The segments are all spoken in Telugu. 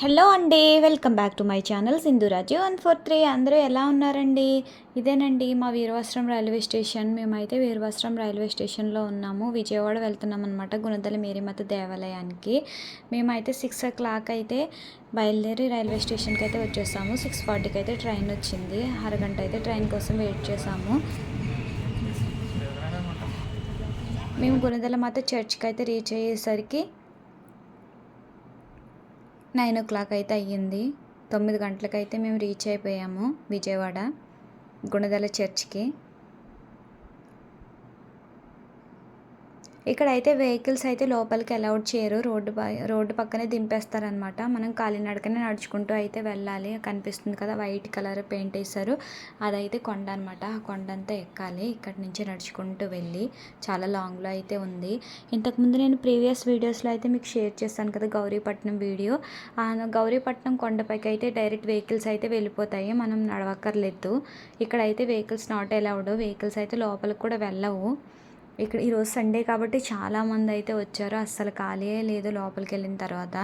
హలో అండి welcome back to my channel Sindhuraju one four three. అందరూ ఎలా ఉన్నారండి? ఇదేనండి మా వీరవస్త్రం రైల్వే స్టేషన్. మేమైతే వీరవస్త్రం రైల్వే స్టేషన్లో ఉన్నాము. విజయవాడ వెళ్తున్నాం అనమాట గుణదల మేరీమత దేవాలయానికి. మేమైతే సిక్స్ ఓ క్లాక్ అయితే బయలుదేరి రైల్వే స్టేషన్కి అయితే వచ్చేసాము. సిక్స్ ఫార్టీకి అయితే ట్రైన్ వచ్చింది. అరగంట అయితే ట్రైన్ కోసం వెయిట్ చేసాము. మేము గుణదల మాత చర్చ్కి అయితే రీచ్ అయ్యేసరికి నైన్ ఓ క్లాక్ అయితే అయ్యింది. తొమ్మిది గంటలకైతే మేము రీచ్ అయిపోయాము విజయవాడ గుణదల చర్చ్కి. ఇక్కడైతే వెహికల్స్ అయితే లోపలికి అలౌడ్ చేయరు. రోడ్డు పై రోడ్డు పక్కనే దింపేస్తారనమాట మనం కాలినడకనే నడుచుకుంటూ అయితే వెళ్ళాలి. కనిపిస్తుంది కదా వైట్ కలర్ పెయింట్ వేశారు. అదైతే కొండ అనమాట ఆ కొండ అంతా ఎక్కాలి. ఇక్కడి నుంచి నడుచుకుంటూ వెళ్ళి చాలా లాంగ్లో అయితే ఉంది. ఇంతకుముందు నేను ప్రీవియస్ వీడియోస్లో అయితే మీకు షేర్ చేస్తాను కదా గౌరీపట్నం వీడియో. గౌరీపట్నం కొండపైకి అయితే డైరెక్ట్ వెహికల్స్ అయితే వెళ్ళిపోతాయి. మనం నడవక్కర్లేదు. ఇక్కడైతే వెహికల్స్ నాట్ అలౌడ్. వెహికల్స్ అయితే లోపలికి కూడా వెళ్ళవు. ఇక్కడ ఈరోజు సండే కాబట్టి చాలామంది అయితే వచ్చారు. అస్సలు ఖాళీయే లేదు లోపలికి వెళ్ళిన తర్వాత.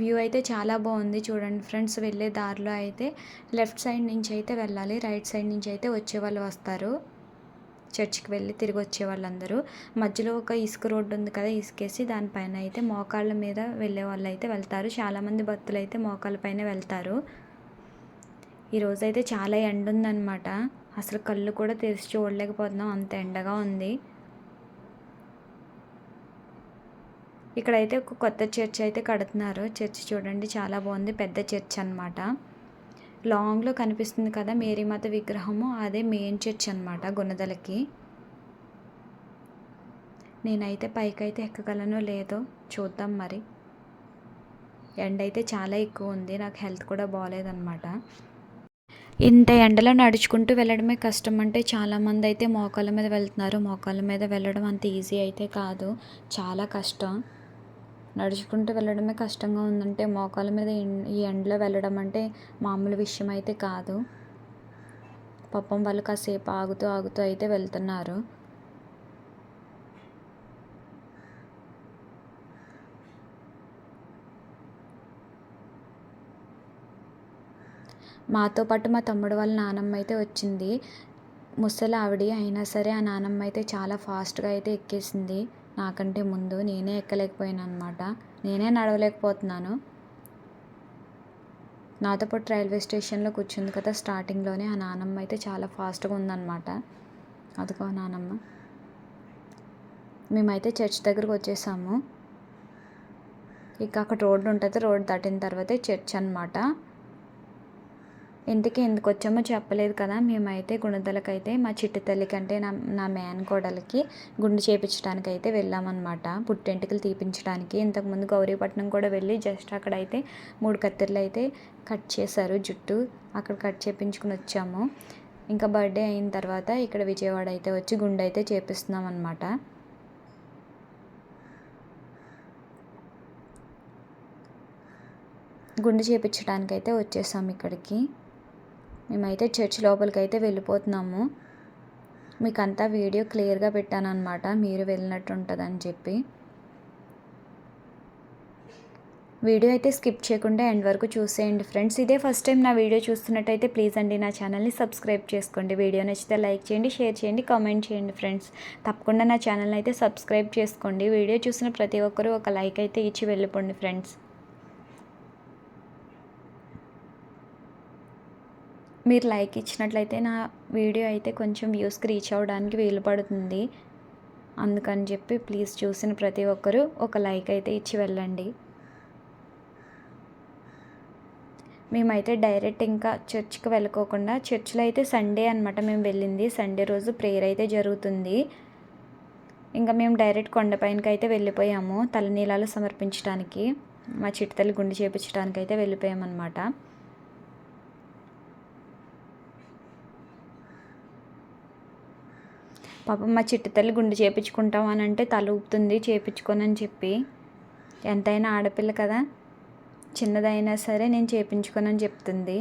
వ్యూ అయితే చాలా బాగుంది. చూడండి ఫ్రెండ్స్ వెళ్ళే దారిలో అయితే లెఫ్ట్ సైడ్ నుంచి అయితే వెళ్ళాలి. రైట్ సైడ్ నుంచి అయితే వచ్చే వాళ్ళు వస్తారు. చర్చ్కి వెళ్ళి తిరిగి వచ్చే వాళ్ళందరూ. మధ్యలో ఒక ఇసుక రోడ్డు ఉంది కదా ఇసుకేసి దానిపైన అయితే మోకాళ్ళ మీద వెళ్ళే వాళ్ళు అయితే వెళ్తారు. చాలామంది భక్తులు అయితే మోకాళ్ళ పైన వెళ్తారు. ఈరోజైతే చాలా ఎండ ఉందన్నమాట అసలు కళ్ళు కూడా తెరిచి చూడలేకపోతున్నాం. అంత ఎండగా ఉంది. ఇక్కడైతే ఒక కొత్త చర్చ్ అయితే కడుతున్నారు. చర్చ్ చూడండి చాలా బాగుంది. పెద్ద చర్చ్ అనమాట లాంగ్లో కనిపిస్తుంది కదా మేరీమాత విగ్రహము అదే మెయిన్ చర్చ్ అనమాట గుణదలకి. నేనైతే పైకైతే ఎక్కగలనో లేదో చూద్దాం మరి. ఎండ అయితే చాలా ఎక్కువ ఉంది. నాకు హెల్త్ కూడా బాగాలేదన్నమాట. ఇంత ఎండలో నడుచుకుంటూ వెళ్ళడమే కష్టం. అంటే చాలామంది అయితే మోకాళ్ళ మీద వెళ్తున్నారు. మోకాళ్ళ మీద వెళ్ళడం అంత ఈజీ అయితే కాదు. చాలా కష్టం. నడుచుకుంటూ వెళ్ళడమే కష్టంగా ఉందంటే మోకాళ్ళ మీద ఈ ఎండలో వెళ్ళడం అంటే మామూలు విషయం అయితే కాదు. పాపం వాళ్ళు కాసేపు ఆగుతూ ఆగుతూ అయితే వెళ్తున్నారు. మాతో పాటు మా తమ్ముడు వాళ్ళ నానమ్మ అయితే వచ్చింది. ముసలి ఆవిడ అయినా సరే ఆ నానమ్మ అయితే చాలా ఫాస్ట్గా అయితే ఎక్కేసింది. నాకంటే ముందు నేనే ఎక్కలేకపోయాను అనమాట నేనే నడవలేకపోతున్నాను. నాతో పాటు రైల్వే స్టేషన్లో కూర్చుంది కదా స్టార్టింగ్లోనే. ఆ నానమ్మ అయితే చాలా ఫాస్ట్గా ఉందన్నమాట. అదిగో నానమ్మ. మేమైతే చర్చ్ దగ్గరకు వచ్చేసాము. ఇక అక్కడ రోడ్డు ఉంటుంది. రోడ్డు దాటిన తర్వాతే చర్చ్ అనమాట ఇంటికి ఎందుకు వచ్చామో చెప్పలేదు కదా. మేమైతే గుణదలకైతే మా చిట్టి తల్లికి అంటే నా నా మేన్ గుండు చేపించడానికి అయితే వెళ్ళామన్నమాట. పుట్టెంటికలు తీపించడానికి. ఇంతకుముందు గౌరీపట్నం కూడా వెళ్ళి జస్ట్ అక్కడైతే మూడు కత్తెరలు అయితే కట్ చేశారు జుట్టు. అక్కడ కట్ చేపించుకుని వచ్చాము. ఇంకా బర్త్డే అయిన తర్వాత ఇక్కడ విజయవాడ అయితే వచ్చి గుండె అయితే చేపిస్తున్నాం అనమాట గుండు చేపించడానికైతే వచ్చేసాం ఇక్కడికి. మేమైతే చర్చ్ లోపలికి అయితే వెళ్ళిపోతున్నాము. మీకు అంతా వీడియో క్లియర్గా పెట్టాను అనమాట మీరు వెళ్ళినట్టు ఉంటుందని చెప్పి. వీడియో అయితే స్కిప్ చేయకుండా ఎండ్ వరకు చూసేయండి ఫ్రెండ్స్. ఇదే ఫస్ట్ టైం నా వీడియో చూస్తున్నట్టయితే ప్లీజ్ అండి నా ఛానల్ని సబ్స్క్రైబ్ చేసుకోండి. వీడియో నచ్చితే లైక్ చేయండి షేర్ చేయండి కామెంట్ చేయండి ఫ్రెండ్స్. తప్పకుండా నా ఛానల్ని అయితే సబ్స్క్రైబ్ చేసుకోండి. వీడియో చూసిన ప్రతి ఒక్కరూ ఒక లైక్ అయితే ఇచ్చి వెళ్ళిపోండి ఫ్రెండ్స్. మీరు లైక్ ఇచ్చినట్లయితే నా వీడియో అయితే కొంచెం వ్యూస్కి రీచ్ అవ్వడానికి వీలు పడుతుంది అందుకని చెప్పి ప్లీజ్ చూసిన ప్రతి ఒక్కరూ ఒక లైక్ అయితే ఇచ్చి వెళ్ళండి. మేమైతే డైరెక్ట్ ఇంకా చర్చ్కి వెళ్ళకోకుండా చర్చ్లో అయితే సండే అనమాట మేము వెళ్ళింది. సండే రోజు ప్రేయర్ అయితే జరుగుతుంది. ఇంకా మేము డైరెక్ట్ కొండపైనకి అయితే వెళ్ళిపోయాము తలనీలాలు సమర్పించడానికి మా చిట్టుతల్లి గుండె చేపించడానికి అయితే వెళ్ళిపోయామన్నమాట. పాపం మా చిట్టి తల్లి గుండె చేపించుకుంటాం అని అంటే తల ఊపుతుంది చేపించుకోనని చెప్పి. ఎంతైనా ఆడపిల్ల కదా చిన్నదైనా సరే నేను చేపించుకోనని చెప్తుంది.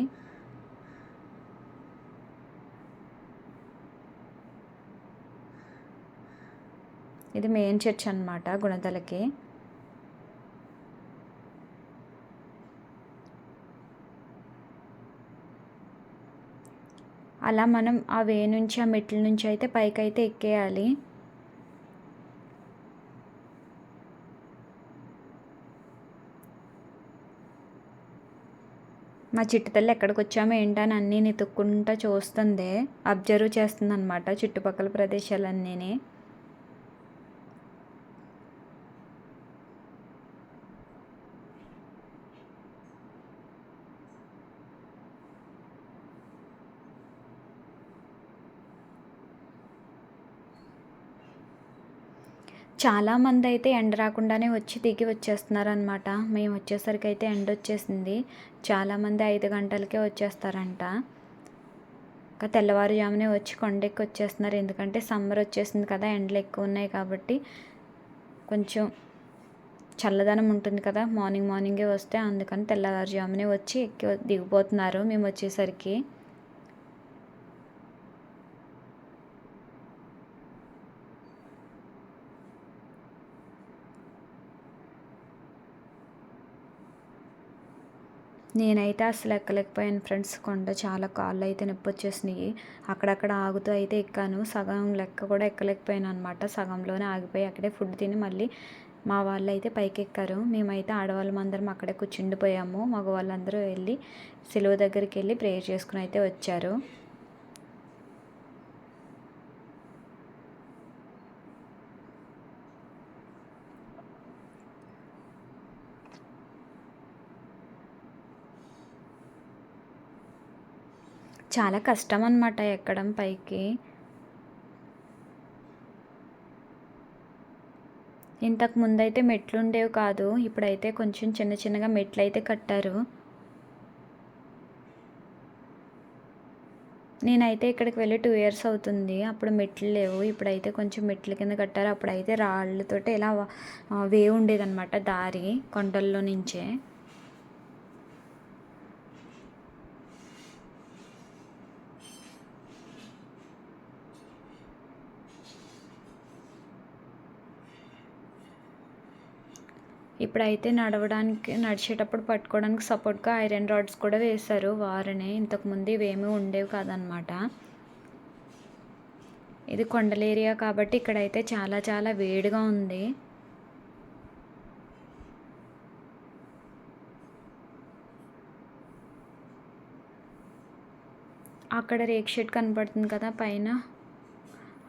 ఇది మెయిన్ చర్చ్ అనమాట గుణదలకి. అలా మనం ఆ వే నుంచి ఆ మెట్ల నుంచి అయితే పైకైతే ఎక్కేయాలి. మా చిట్టుతల్లి ఎక్కడికి వచ్చామో ఏంటని అన్నీ నెతుక్కుంటా చూస్తుంది. అబ్జర్వ్ చేస్తుంది అనమాట చుట్టుపక్కల ప్రదేశాలన్నీ చాలామంది అయితే ఎండ రాకుండానే వచ్చి దిగి వచ్చేస్తున్నారనమాట మేము వచ్చేసరికి అయితే ఎండ వచ్చేసింది. చాలామంది ఐదు గంటలకే వచ్చేస్తారంట. ఇంకా తెల్లవారుజామునే వచ్చి కొండెక్కి వచ్చేస్తున్నారు ఎందుకంటే సమ్మర్ వచ్చేసింది కదా ఎండలు ఎక్కువ ఉన్నాయి కాబట్టి కొంచెం చల్లదనం ఉంటుంది కదా మార్నింగ్ మార్నింగే వస్తే అందుకని తెల్లవారుజామునే వచ్చి ఎక్కి దిగిపోతున్నారు. మేము వచ్చేసరికి నేనైతే అసలు ఎక్కలేకపోయాను ఫ్రెండ్స్. కొండ చాలా కాళ్ళు అయితే నొప్పి వచ్చేసినాయి. అక్కడక్కడ ఆగుతూ అయితే ఎక్కాను. సగం లెక్క కూడా ఎక్కలేకపోయాను అనమాట సగంలోనే ఆగిపోయి అక్కడే ఫుడ్ తిని మళ్ళీ మా వాళ్ళు అయితే పైకి ఎక్కారు. మేమైతే ఆడవాళ్ళం అందరం అక్కడే కూర్చుండిపోయాము. మగవాళ్ళందరూ వెళ్ళి సెలవు దగ్గరికి వెళ్ళి ప్రేయర్ చేసుకుని అయితే వచ్చారు. చాలా కష్టం అనమాట ఎక్కడం పైకి. ఇంతకు ముందైతే మెట్లు ఉండేవి కాదు ఇప్పుడైతే కొంచెం చిన్న చిన్నగా మెట్లు అయితే కట్టారు. నేనైతే ఇక్కడికి వెళ్ళి టూ ఇయర్స్ అవుతుంది అప్పుడు మెట్లు లేవు ఇప్పుడైతే కొంచెం మెట్ల కింద కట్టారు అప్పుడైతే రాళ్ళతో ఇలా వే ఉండేదన్నమాట దారి కొండల్లో నుంచే. ఇప్పుడైతే నడవడానికి నడిచేటప్పుడు పట్టుకోవడానికి సపోర్ట్గా ఐరన్ రాడ్స్ కూడా వేశారు వారనే. ఇంతకుముందు ఇవేమీ ఉండేవి కాదనమాట ఇది కొండల ఏరియా కాబట్టి ఇక్కడైతే చాలా చాలా వేడిగా ఉంది. అక్కడ రేక్ షెడ్ కనపడుతుంది కదా పైన.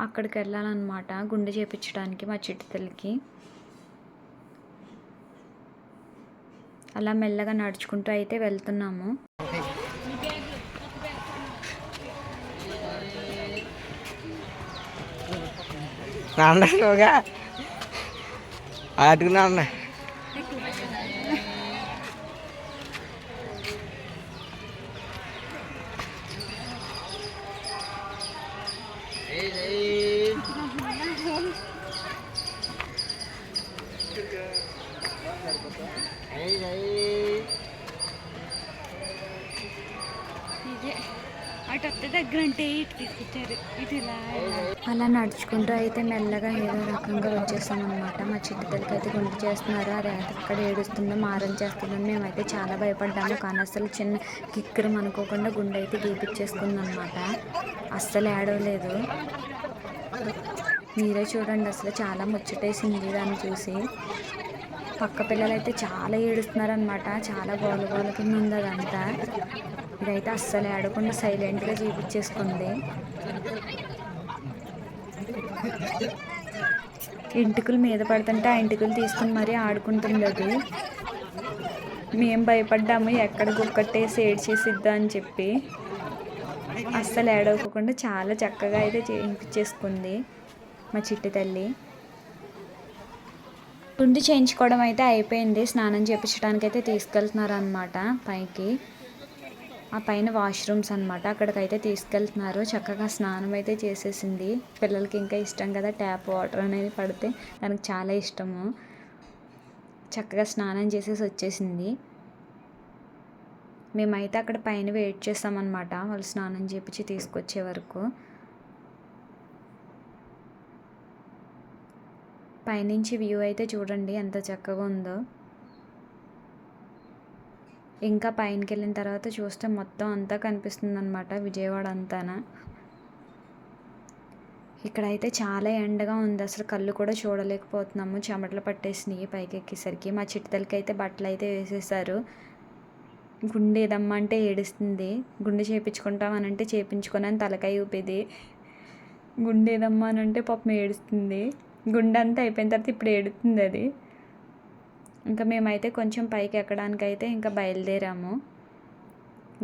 అక్కడికి వెళ్ళాలన్నమాట. గుండె చేపించడానికి మా చిట్టి తల్లికి అలా మెల్లగా నడుచుకుంటూ అయితే వెళ్తున్నాము. నాన్నగా ఆటుకు అత్త దగ్గర అంటే ఇటు తీసుకొచ్చారు. ఇటు ఇలా అలా నడుచుకుంటూ అయితే మెల్లగా ఏదో రకంగా వచ్చేసాం అనమాట మా చిట్టుదలకి అయితే గుండు చేస్తున్నారు. అది అక్కడ ఏడుస్తుందో మారం చేస్తుందో మేమైతే చాలా భయపడ్డాము. కానీ అసలు చిన్న కిక్కరం అనుకోకుండా గుండె అయితే గీపిచ్చేసుకుంది అనమాట అస్సలు ఏడవలేదు. మీరే చూడండి అసలు చాలా ముచ్చటేసింది దాన్ని చూసి. పక్క పిల్లలు అయితే చాలా ఏడుస్తున్నారనమాట చాలా గోల గోలకి ముందు ఉంది అదంతా ఇదైతే అస్సలు ఆడకుండా సైలెంట్గా చూపించేసుకుంది. ఇంటికలు మీద పడుతుంటే ఆ ఇంటికలు తీసుకుని మరీ ఆడుకుంటుంది అది మేము భయపడ్డాము ఎక్కడ గుక్కట్టేసి ఏడ్చేసిద్దా అని చెప్పి. అస్సలు ఏడవకుండా చాలా చక్కగా అయితే చేయించేసుకుంది మా చిట్టి తల్లి. తుండి చేయించుకోవడం అయితే అయిపోయింది. స్నానం చేయించడానికి అయితే తీసుకెళ్తున్నారు అనమాట పైకి. ఆ పైన వాష్రూమ్స్ అనమాట అక్కడికైతే తీసుకెళ్తున్నారు. చక్కగా స్నానం అయితే చేసేసింది. పిల్లలకి ఇంకా ఇష్టం కదా ట్యాప్ వాటర్ అనేది పడితే. దానికి చాలా ఇష్టము. చక్కగా స్నానం చేసేసి వచ్చేసింది. మేమైతే అక్కడ పైన వెయిట్ చేస్తామన్నమాట. వాళ్ళు స్నానం చేపించి తీసుకొచ్చే వరకు. పైనుంచి వ్యూ అయితే చూడండి ఎంత చక్కగా ఉందో. ఇంకా పైనకి వెళ్ళిన తర్వాత చూస్తే మొత్తం అంతా కనిపిస్తుంది అనమాట విజయవాడ అంతానా. ఇక్కడైతే చాలా ఎండగా ఉంది. అసలు కళ్ళు కూడా చూడలేకపోతున్నాము. చెమటలు పట్టేసినాయి పైకి ఎక్కేసరికి మా చిట్టతలకి అయితే బట్టలు అయితే వేసేసారు గుండె ఏదమ్మంటే ఏడుస్తుంది. గుండె చేయించుకుంటామనంటే చేయించుకొని తలకాయ ఊపేది. గుండె ఏదమ్మా అని అంటే పాపం ఏడుస్తుంది. గుండె అంతా అయిపోయిన తర్వాత ఇప్పుడు ఏడుతుంది అది. ఇంకా మేమైతే కొంచెం పైకి ఎక్కడానికి అయితే ఇంకా బయలుదేరాము.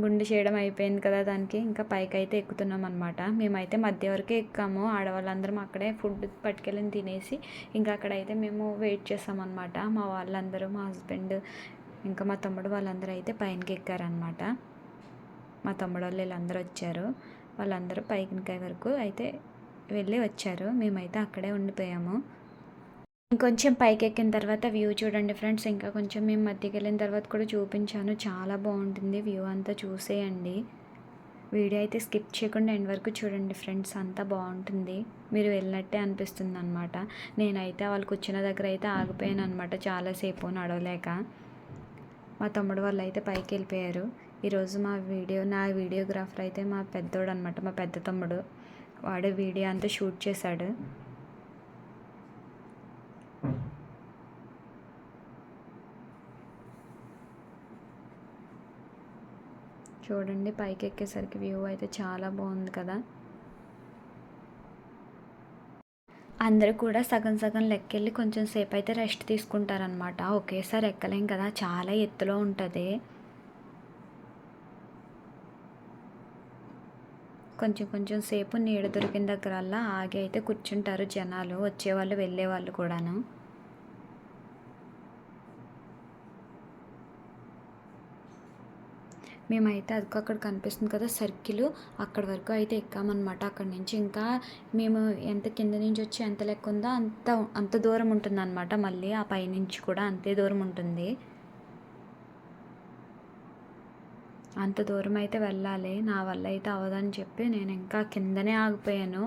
గుండె చేయడం అయిపోయింది కదా దానికి ఇంకా పైకి అయితే ఎక్కుతున్నాం అనమాట మేమైతే మధ్య వరకే ఎక్కాము. ఆడవాళ్ళందరం అక్కడే ఫుడ్ పట్టుకెళ్ళి తినేసి ఇంకా అక్కడైతే మేము వెయిట్ చేసామన్నమాట మా వాళ్ళందరూ మా హస్బెండ్ ఇంకా మా తమ్ముడు వాళ్ళందరూ అయితే పైనకి ఎక్కారనమాట మా తమ్ముడు వాళ్ళు వీళ్ళందరూ వచ్చారు. వాళ్ళందరూ పైకి వరకు అయితే వెళ్ళి వచ్చారు. మేమైతే అక్కడే ఉండిపోయాము. ఇంకొంచెం పైకి ఎక్కిన తర్వాత వ్యూ చూడండి ఫ్రెండ్స్. ఇంకా కొంచెం మేము మధ్యకి వెళ్ళిన తర్వాత కూడా చూపించాను. చాలా బాగుంటుంది వ్యూ అంతా చూసేయండి. వీడియో అయితే స్కిప్ చేయకుండా ఎండ్ వరకు చూడండి ఫ్రెండ్స్. అంతా బాగుంటుంది. మీరు వెళ్ళినట్టే అనిపిస్తుంది అనమాట నేనైతే వాళ్ళు కూర్చున్న దగ్గర అయితే ఆగిపోయాను అనమాట చాలాసేపు నడవలేక. మా తమ్ముడు వాళ్ళు అయితే పైకి వెళ్ళిపోయారు. ఈరోజు మా వీడియో నా వీడియోగ్రాఫర్ అయితే మా పెద్దోడు అనమాట మా పెద్ద తమ్ముడు. వాడు వీడియో అంతా షూట్ చేశాడు. చూడండి పైకి ఎక్కేసరికి వ్యూ అయితే చాలా బాగుంది కదా. అందరూ కూడా సగం సగం లెక్కెళ్ళి కొంచెం సేపు అయితే రెస్ట్ తీసుకుంటారనమాట ఒకేసారి ఎక్కలేం కదా చాలా ఎత్తులో ఉంటుంది. కొంచెం కొంచెం సేపు నీడ దొరికిన దగ్గరల్లా ఆగి అయితే కూర్చుంటారు జనాలు వచ్చేవాళ్ళు వెళ్ళేవాళ్ళు కూడాను. మేమైతే అది అక్కడ కనిపిస్తుంది కదా సర్కిల్. అక్కడ వరకు అయితే ఎక్కామన్నమాట. అక్కడ నుంచి ఇంకా మేము ఎంత కింద నుంచి వచ్చి ఎంత లెక్క ఉందో అంత అంత దూరం ఉంటుంది అనమాట మళ్ళీ ఆ పైనుంచి కూడా అంతే దూరం ఉంటుంది. అంత దూరం అయితే వెళ్ళాలి నా వల్ల అయితే అవ్వదని చెప్పి నేను ఇంకా కిందనే ఆగిపోయాను.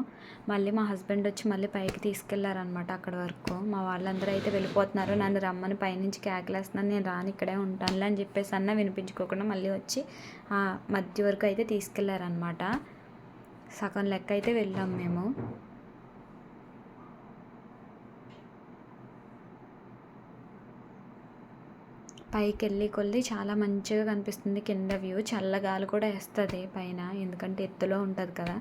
మళ్ళీ మా హస్బెండ్ వచ్చి మళ్ళీ పైకి తీసుకెళ్ళారనమాట అక్కడ వరకు. మా వాళ్ళందరూ అయితే వెళ్ళిపోతున్నారు నన్ను రమ్మని పైనుంచి కేకలేస్తున్నాను నేను రాను ఇక్కడే ఉంటానులే అని చెప్పేసి అన్న వినిపించుకోకుండా మళ్ళీ వచ్చి ఆ మధ్య వరకు అయితే తీసుకెళ్ళారనమాట సగం లెక్క అయితే వెళ్ళాం మేము. పైకి వెళ్ళి కొద్ది చాలా మంచిగా కనిపిస్తుంది కింద వ్యూ. చల్లగాలి కూడా వేస్తుంది పైన ఎందుకంటే ఎత్తులో ఉంటుంది కదా.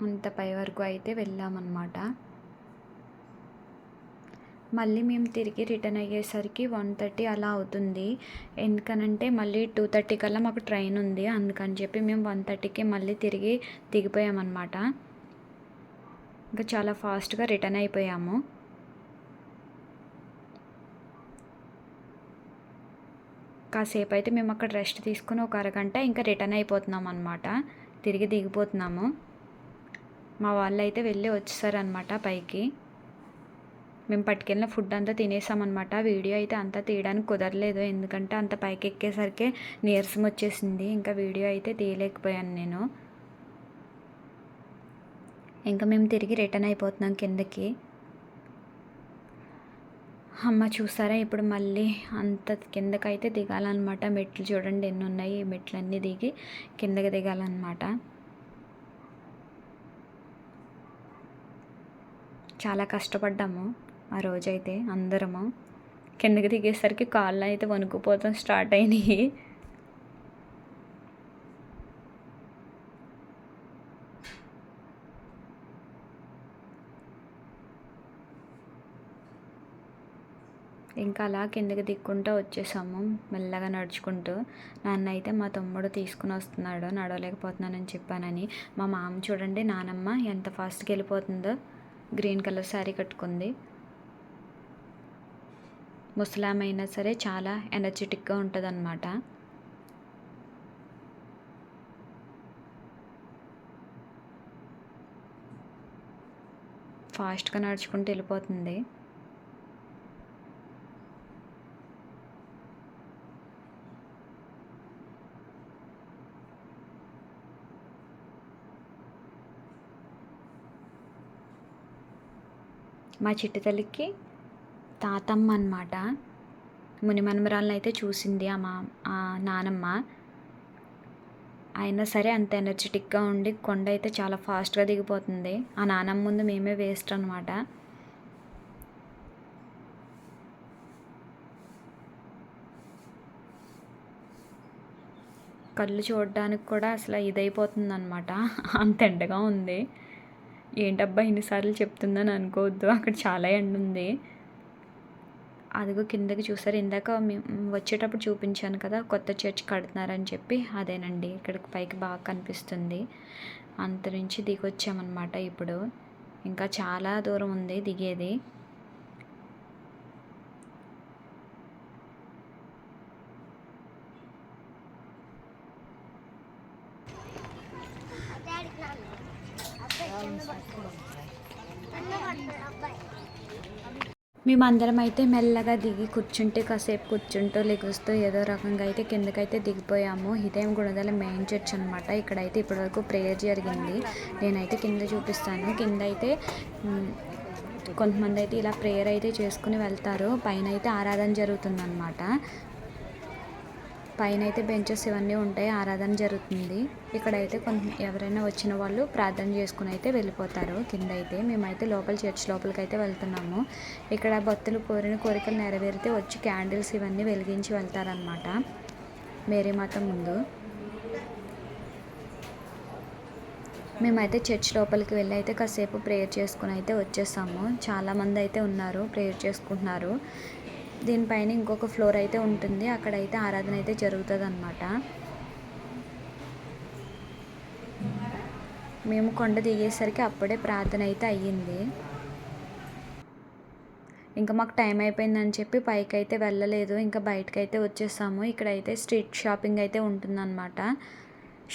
అంత పై వరకు అయితే వెళ్ళామన్నమాట. మళ్ళీ మేము తిరిగి రిటర్న్ అయ్యేసరికి వన్ థర్టీ అలా అవుతుంది. ఎందుకనంటే మళ్ళీ టూ థర్టీ కల్లా మాకు ట్రైన్ ఉంది. అందుకని చెప్పి మేము వన్ థర్టీకి మళ్ళీ తిరిగి దిగిపోయామన్నమాట. ఇంకా చాలా ఫాస్ట్గా రిటర్న్ అయిపోయాము. కాసేపు అయితే మేము అక్కడ రెస్ట్ తీసుకుని ఒక అరగంట ఇంకా రిటర్న్ అయిపోతున్నాం అనమాట తిరిగి దిగిపోతున్నాము. మా వాళ్ళు అయితే వెళ్ళి వచ్చేసారనమాట పైకి. మేము పట్టుకెళ్ళిన ఫుడ్ అంతా తినేసామన్నమాట వీడియో అయితే అంతా తీయడానికి కుదరలేదు. ఎందుకంటే అంత పైకి ఎక్కేసరికి నీరసం వచ్చేసింది. ఇంకా వీడియో అయితే తీయలేకపోయాను నేను. ఇంకా మేము తిరిగి రిటర్న్ అయిపోతున్నాం కిందకి. అమ్మ చూసారా? ఇప్పుడు మళ్ళీ అంత కిందకైతే దిగాలన్నమాట. మెట్లు చూడండి ఎన్ని ఉన్నాయి. ఈ మెట్లన్నీ దిగి కిందకి దిగాలన్నమాట. చాలా కష్టపడ్డాము. ఆ రోజైతే అందరము కిందకి దిగేసరికి కాళ్ళు అయితే వణుకుపోతాం స్టార్ట్ అయినాయి. ఇంకా అలా కిందకి దిక్కుంటూ వచ్చేసాము మెల్లగా నడుచుకుంటూ. నాన్న అయితే మా తమ్ముడు తీసుకుని వస్తున్నాడు నడవలేకపోతున్నానని చెప్పానని. మా మామ చూడండి నానమ్మ ఎంత ఫాస్ట్గా వెళ్ళిపోతుందో. గ్రీన్ కలర్ శారీ కట్టుకుంది. ముసలామైనా సరే చాలా ఎనర్జెటిక్గా ఉంటుందన్నమాట. ఫాస్ట్గా నడుచుకుంటూ వెళ్ళిపోతుంది. మా చిట్టి తల్లికి తాతమ్మ అనమాట మునిమనమరాలను అయితే చూసింది ఆ మా నానమ్మ. అయినా సరే అంత ఎనర్జెటిక్గా ఉండి కొండ అయితే చాలా ఫాస్ట్గా దిగిపోతుంది. ఆ నానమ్మ ముందు మేమే వేస్ట్ అనమాట కళ్ళు చూడడానికి కూడా అసలు ఇదైపోతుంది అనమాట అంత ఎండగా ఉంది. ఏంటబ్బా ఇన్నిసార్లు చెప్తుందని అనుకోవద్దు. అక్కడ చాలా ఎండ ఉంది అదిగో కిందకి చూసారు. ఇందాక మేము వచ్చేటప్పుడు చూపించాను కదా కొత్త చర్చ్ కడుతున్నారని చెప్పి అదేనండి. ఇక్కడికి పైకి బాగా కనిపిస్తుంది. అంత నుంచి దిగొచ్చామన్నమాట ఇప్పుడు. ఇంకా చాలా దూరం ఉంది దిగేది. మేమందరం అయితే మెల్లగా దిగి కూర్చుంటే కాసేపు కూర్చుంటూ లెగుస్తూ ఏదో రకంగా అయితే కిందకైతే దిగిపోయాము. ఇదేం గుణదల మెయిన్ చర్చ్ అనమాట ఇక్కడైతే ఇప్పటివరకు ప్రేయర్ జరిగింది. నేనైతే కింద చూపిస్తాను. కింద అయితే కొంతమంది అయితే ఇలా ప్రేయర్ అయితే చేసుకుని వెళ్తారు. పైన అయితే ఆరాధన జరుగుతుందన్నమాట. పైన అయితే బెంచెస్ ఇవన్నీ ఉంటాయి. ఆరాధన జరుగుతుంది. ఇక్కడైతే కొంత ఎవరైనా వచ్చిన వాళ్ళు ప్రార్థన చేసుకుని అయితే వెళ్ళిపోతారు. కింద అయితే మేమైతే లోపల చర్చ్ లోపలికి అయితే వెళ్తున్నాము. ఇక్కడ భక్తులు కోరిన కోరికలు నెరవేరితే వచ్చి క్యాండిల్స్ ఇవన్నీ వెలిగించి వెళ్తారనమాట మేరీమాత ముందు. మేమైతే చర్చ్ లోపలికి వెళ్ళి అయితే కాసేపు ప్రేయర్ చేసుకుని అయితే వచ్చేసాము. చాలామంది అయితే ఉన్నారు ప్రేయర్ చేసుకుంటున్నారు. దీనిపైన ఇంకొక ఫ్లోర్ అయితే ఉంటుంది. అక్కడైతే ఆరాధన అయితే జరుగుతుంది అనమాట మేము కొండ దిగేసరికి అప్పుడే ప్రార్థన అయితే అయ్యింది. ఇంకా మాకు టైం అయిపోయిందని చెప్పి పైకి అయితే వెళ్ళలేదు. ఇంకా బయటకు అయితే వచ్చేసాము. ఇక్కడైతే స్ట్రీట్ షాపింగ్ అయితే ఉంటుందన్నమాట.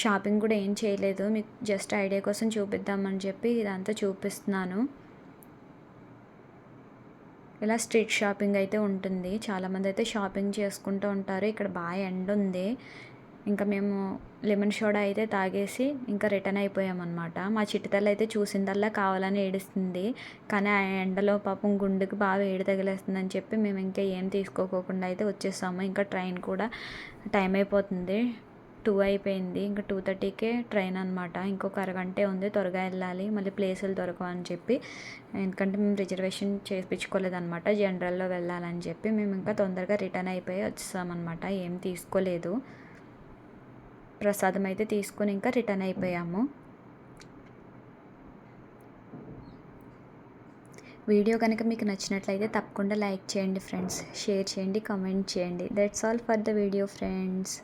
షాపింగ్ కూడా ఏం చేయలేదు. మీకు జస్ట్ ఐడియా కోసం చూపిద్దామని చెప్పి ఇదంతా చూపిస్తున్నాను. ఇలా స్ట్రీట్ షాపింగ్ అయితే ఉంటుంది. చాలామంది అయితే షాపింగ్ చేసుకుంటూ ఉంటారు. ఇక్కడ బాగా ఎండ ఉంది. ఇంకా మేము లెమన్ సోడా అయితే తాగేసి ఇంకా రిటర్న్ అయిపోయామన్నమాట. మా చిట్టుతల్లి అయితే చూసిందల్లా కావాలని ఏడుస్తుంది. కానీ ఆ ఎండలో పాపం గుండెకి బాగా ఏడు తగిలేస్తుందని చెప్పి మేము ఇంకా ఏం తీసుకోకోకుండా అయితే వచ్చేసాము. ఇంకా ట్రైన్ కూడా టైం అయిపోతుంది. టూ అయిపోయింది. ఇంకా టూ థర్టీకే ట్రైన్ అనమాట ఇంకొక అరగంటే ఉంది. త్వరగా వెళ్ళాలి. మళ్ళీ ప్లేసులు దొరకవు అని చెప్పి. ఎందుకంటే మేము రిజర్వేషన్ చేయించుకోలేదన్నమాట జనరల్లో వెళ్ళాలని చెప్పి మేము ఇంకా తొందరగా రిటర్న్ అయిపోయి వచ్చేసామన్నమాట ఏం తీసుకోలేదు. ప్రసాదం అయితే తీసుకొని ఇంకా రిటర్న్ అయిపోయాము. వీడియో కనుక మీకు నచ్చినట్లయితే తప్పకుండా లైక్ చేయండి ఫ్రెండ్స్. షేర్ చేయండి. కామెంట్ చేయండి. That's all for the video friends